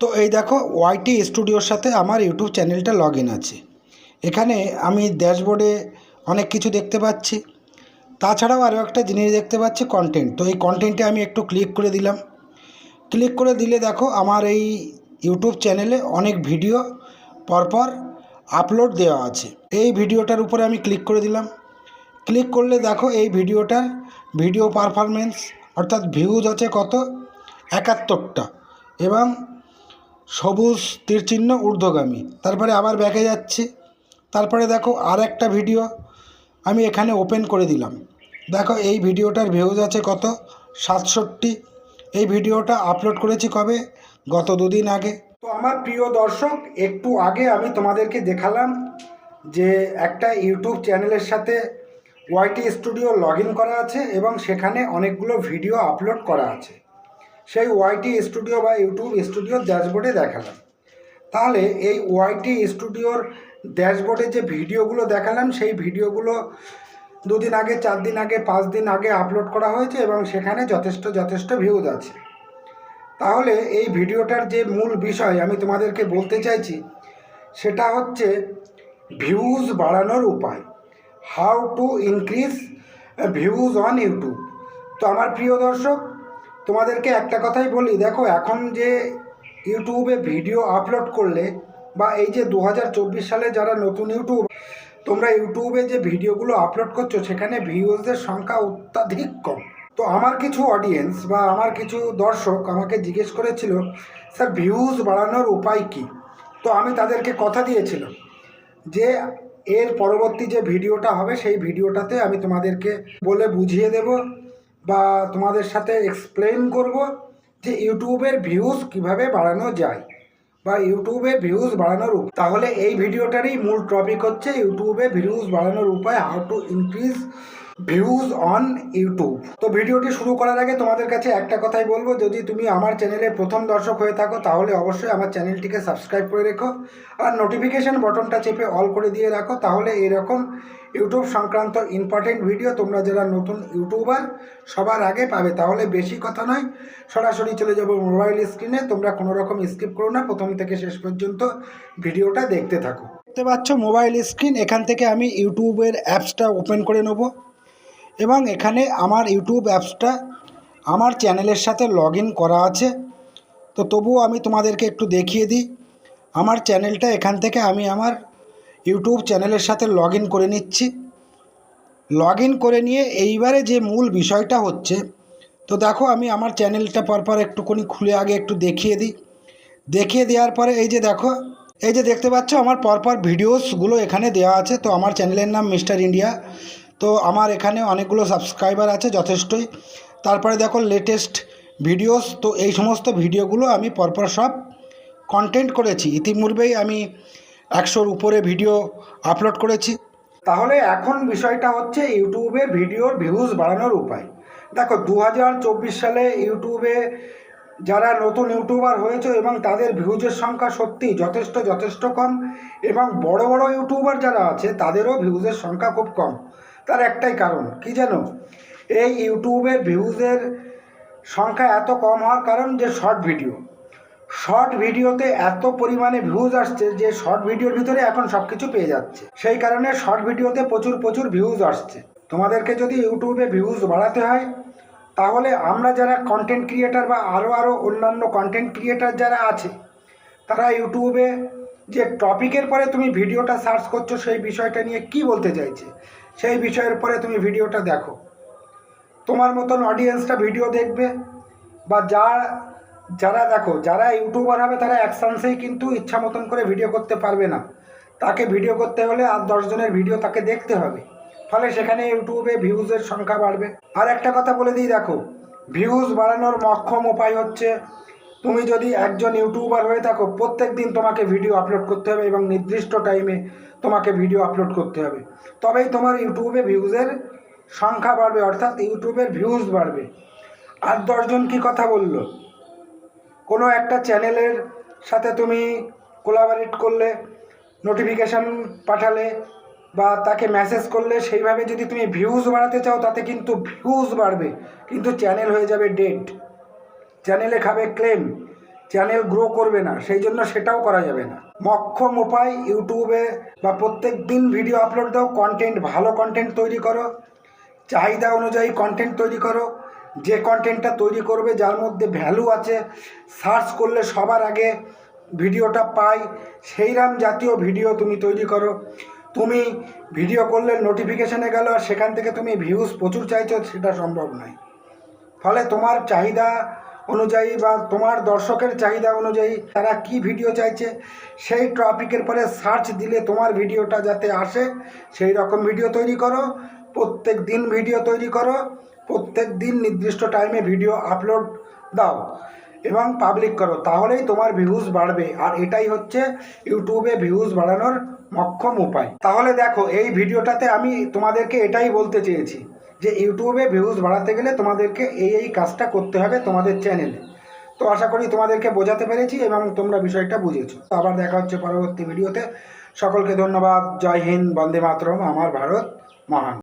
তো এই দেখো ওয়াইটি স্টুডিওর সাথে আমার ইউটিউব চ্যানেলটা লগ ইন আছে। এখানে আমি ড্যাশবোর্ডে অনেক কিছু দেখতে পাচ্ছি। তাছাড়াও আরও একটা জিনিস দেখতে পাচ্ছি কন্টেন্ট তো এই কন্টেন্টে আমি একটু ক্লিক করে দিলাম। ক্লিক করে দিলে দেখো আমার এই ইউটিউব চ্যানেলে অনেক ভিডিও পরপর আপলোড দেওয়া আছে। এই ভিডিওটার উপরে আমি ক্লিক করে দিলাম। ক্লিক করলে দেখো এই ভিডিওটার ভিডিও পারফরমেন্স অর্থাৎ ভিউজ আছে কত? একাত্তরটা। এবং সবুজ তীরচিহ্ন ঊর্ধ্বগামী। তারপরে আবার ব্যাকে যাচ্ছি। তারপরে দেখো আর একটা ভিডিও আমি এখানে ওপেন করে দিলাম। দেখো এই ভিডিওটার ভিউজ আছে কত? সাতষট্টি। এই ভিডিওটা আপলোড করেছি কবে? গত দুদিন আগে। তো আমার প্রিয় দর্শক, একটু আগে আমি তোমাদেরকে দেখালাম যে একটা ইউটিউব চ্যানেলের সাথে ওয়াইটি স্টুডিও লগ করা আছে এবং সেখানে অনেকগুলো ভিডিও আপলোড করা আছে। সেই ওয়াইটি স্টুডিও বা ইউটিউব স্টুডিওর ড্যাশবোর্ডে দেখালাম। তাহলে এই ওয়াইটি স্টুডিওর ড্যাশবোর্ডে যে ভিডিওগুলো দেখালাম, সেই ভিডিওগুলো দুদিন আগে, চার দিন আগে, পাঁচ দিন আগে আপলোড করা হয়েছে এবং সেখানে যথেষ্ট যথেষ্ট ভিউজ আছে। তাহলে এই ভিডিওটার যে মূল বিষয় আমি তোমাদেরকে বলতে চাইছি, সেটা হচ্ছে ভিউজ বাড়ানোর উপায়। How to increase views on YouTube তো আমার প্রিয় দর্শক তোমাদেরকে একটা কথাই বলি, দেখো এখন যে ইউটিউবে ভিডিও আপলোড করলে বা এই যে দু হাজার চব্বিশ সালে যারা নতুন ইউটিউব, তোমরা ইউটিউবে যে ভিডিওগুলো আপলোড করছ, সেখানে ভিউজদের সংখ্যা অত্যাধিক কম। তো আমার কিছু অডিয়েন্স বা আমার কিছু দর্শক আমাকে জিজ্ঞেস করেছিল, স্যার, ভিউজ বাড়ানোর উপায় কী? তো আমি তাদেরকে কথা দিয়েছিলাম যে, এর পরবর্তী যে ভিডিওটা হবে, সেই ভিডিওটাতে আমি তোমাদেরকে বলে বুঝিয়ে দেব। বা তোমাদের সাথে এক্সপ্লেন করব যে ইউটিউবের ভিউজ কীভাবে বাড়ানো যায় বা ইউটিউবে ভিউজ বাড়ানোর উপায় তাহলে এই ভিডিওটারই মূল টপিক হচ্ছে ইউটিউবে ভিউজ বাড়ানোর উপায় how to increase views on YouTube তো ভিডিওটি শুরু করার আগে তোমাদের কাছে একটা কথাই বলব, যদি তুমি আমার চ্যানেলে প্রথম দর্শক হয়ে থাকো, তাহলে অবশ্যই আমার চ্যানেলটিকে সাবস্ক্রাইব করে রেখো আর নোটিফিকেশান বটনটা চেপে অল করে দিয়ে রাখো, তাহলে এরকম ইউটিউব সংক্রান্ত ইম্পর্টেন্ট ভিডিও তোমরা যারা নতুন ইউটিউবার সবার আগে পাবে। তাহলে বেশি কথা নয়, সরাসরি চলে যাব মোবাইল স্ক্রিনে তোমরা কোনো রকম স্কিপ করো না, প্রথম থেকে শেষ পর্যন্ত ভিডিওটা দেখতে থাকো। দেখতে পাচ্ছ মোবাইল স্ক্রিন এখান থেকে আমি ইউটিউবের অ্যাপসটা ওপেন করে নেব। এবং এখানে আমার ইউটিউব অ্যাপসটা আমার চ্যানেলের সাথে লগ করা আছে। তো তবুও আমি তোমাদেরকে একটু দেখিয়ে দিই। আমার চ্যানেলটা এখান থেকে আমি আমার ইউটিউব চ্যানেলের সাথে লগ করে নিচ্ছি। লগ করে নিয়ে এইবারে যে মূল বিষয়টা হচ্ছে, তো দেখো আমি আমার চ্যানেলটা পরপর একটুখানি খুলে আগে একটু দেখিয়ে দিই। দেখিয়ে দেওয়ার পরে এই যে দেখো, এই যে দেখতে পাচ্ছ আমার পরপর ভিডিওসগুলো এখানে দেওয়া আছে। তো আমার চ্যানেলের নাম মিস্টার ইন্ডিয়া। তো আমার এখানে অনেকগুলো সাবস্ক্রাইবার আছে যথেষ্টই। তারপরে দেখো লেটেস্ট ভিডিওস তো এই সমস্ত ভিডিওগুলো আমি পরপর সব কন্টেন্ট করেছি। ইতিপূর্বেই আমি একশোর উপরে ভিডিও আপলোড করেছি। তাহলে এখন বিষয়টা হচ্ছে ইউটিউবে ভিডিওর ভিউজ বাড়ানোর উপায়। দেখো দু হাজার চব্বিশ সালে ইউটিউবে যারা নতুন ইউটিউবার হয়েছে এবং তাদের ভিউজের সংখ্যা সত্যি যথেষ্ট যথেষ্ট কম এবং বড় বড় ইউটিউবার যারা আছে, তাদেরও ভিউজের সংখ্যা খুব কম। তার একটাই কারণ। কি জানো? এই ইউটিউবের ভিউজের সংখ্যা এত কম হওয়ার কারণ যে শর্ট ভিডিও। শর্ট ভিডিওতে এত পরিমাণে ভিউজ আসছে যে শর্ট ভিডিওর ভিতরে এখন সব কিছু পেয়ে যাচ্ছে। সেই কারণে শর্ট ভিডিওতে প্রচুর প্রচুর ভিউজ আসছে। তোমাদেরকে যদি ইউটিউবে ভিউজ বাড়াতে হয়, তাহলে আমরা যারা কন্টেন্ট ক্রিয়েটার বা আরও আরও অন্যান্য কন্টেন্ট ক্রিয়েটার যারা আছে, তারা ইউটিউবে যে টপিকের পরে তুমি ভিডিওটা সার্চ করছ, সেই বিষয়টা নিয়ে কি বলতে চাইছে? সেই বিষয়ের পরে তুমি ভিডিওটা দেখো। তোমার মতন অডিয়েন্সটা ভিডিও দেখবে বা যা যারা দেখো, যারা ইউটিউবার হবে, তারা এক চান্সেই কিন্তু ইচ্ছা মতন করে ভিডিও করতে পারবে না। তাকে ভিডিও করতে হলে আর দশজনের ভিডিও তাকে দেখতে হবে। ফলে সেখানে ইউটিউবে ভিউজের সংখ্যা বাড়বে। আর একটা কথা বলে দিই, দেখো ভিউজ বাড়ানোর মক্ষম উপায় হচ্ছে তুমি যদি একজন ইউটিউবার হয়ে থাকো প্রত্যেক দিন তোমাকে ভিডিও আপলোড করতে হবে এবং নির্দিষ্ট টাইমে তোমাকে ভিডিও আপলোড করতে হবে। তবেই তোমার ইউটিউবে ভিউজের সংখ্যা বাড়বে, অর্থাৎ ইউটিউবের ভিউজ বাড়বে। আর দশজন কি কথা বলল? কোনো একটা চ্যানেলের সাথে তুমি কোলাবারেট করলে নোটিফিকেশান পাঠালে বা তাকে মেসেজ করলে, সেইভাবে যদি তুমি ভিউজ বাড়াতে চাও, তাতে কিন্তু ভিউজ বাড়বে। কিন্তু চ্যানেল হয়ে যাবে ডেড চ্যানেলে খাবে ক্লেম, চ্যানেল গ্রো করবে না, সেই জন্য সেটাও করা যাবে না। মক্ষম উপায়, ইউটিউবে বা প্রত্যেক দিন ভিডিও আপলোড দাও কন্টেন্ট ভালো কন্টেন্ট তৈরি করো, চাহিদা অনুযায়ী কন্টেন্ট তৈরি করো, যে কন্টেন্টটা তৈরি করবে, যার মধ্যে ভ্যালু আছে সার্চ করলে সবার আগে ভিডিওটা পাই, সেইরাম জাতীয় ভিডিও তুমি তৈরি করো। তুমি ভিডিও করলে নোটিফিকেশানে গেল আর সেখান থেকে তুমি ভিউজ প্রচুর চাইছো, সেটা সম্ভব নয়। ফলে তোমার চাহিদা অনুযায়ী বা তোমার দর্শকের চাহিদা অনুযায়ী তারা কি ভিডিও চাইছে, সেই টপিকের পরে সার্চ দিলে তোমার ভিডিওটা যাতে আসে, সেই রকম ভিডিও তৈরি করো। প্রত্যেক দিন ভিডিও তৈরি করো, প্রত্যেক দিন নির্দিষ্ট টাইমে ভিডিও আপলোড দাও এবং পাবলিক করো, তাহলেই তোমার ভিউজ বাড়বে। আর এটাই হচ্ছে ইউটিউবে ভিউজ বাড়ানোর মক্ষম উপায়। তাহলে দেখো, এই ভিডিওটাতে আমি তোমাদেরকে এটাই বলতে চেয়েছি। যে ইউটিউবে ভিউজ বাড়াতে গেলে তোমাদেরকে এই এই কাজটা করতে হবে তোমাদের চ্যানেলে তো আশা করি তোমাদেরকে বোঝাতে পেরেছি এবং তোমরা বিষয়টা বুঝেছ। আবার দেখা হচ্ছে পরবর্তী ভিডিওতে সকলকে ধন্যবাদ। জয় হিন্দ। বন্দে মাতরম। আমার ভারত মহান।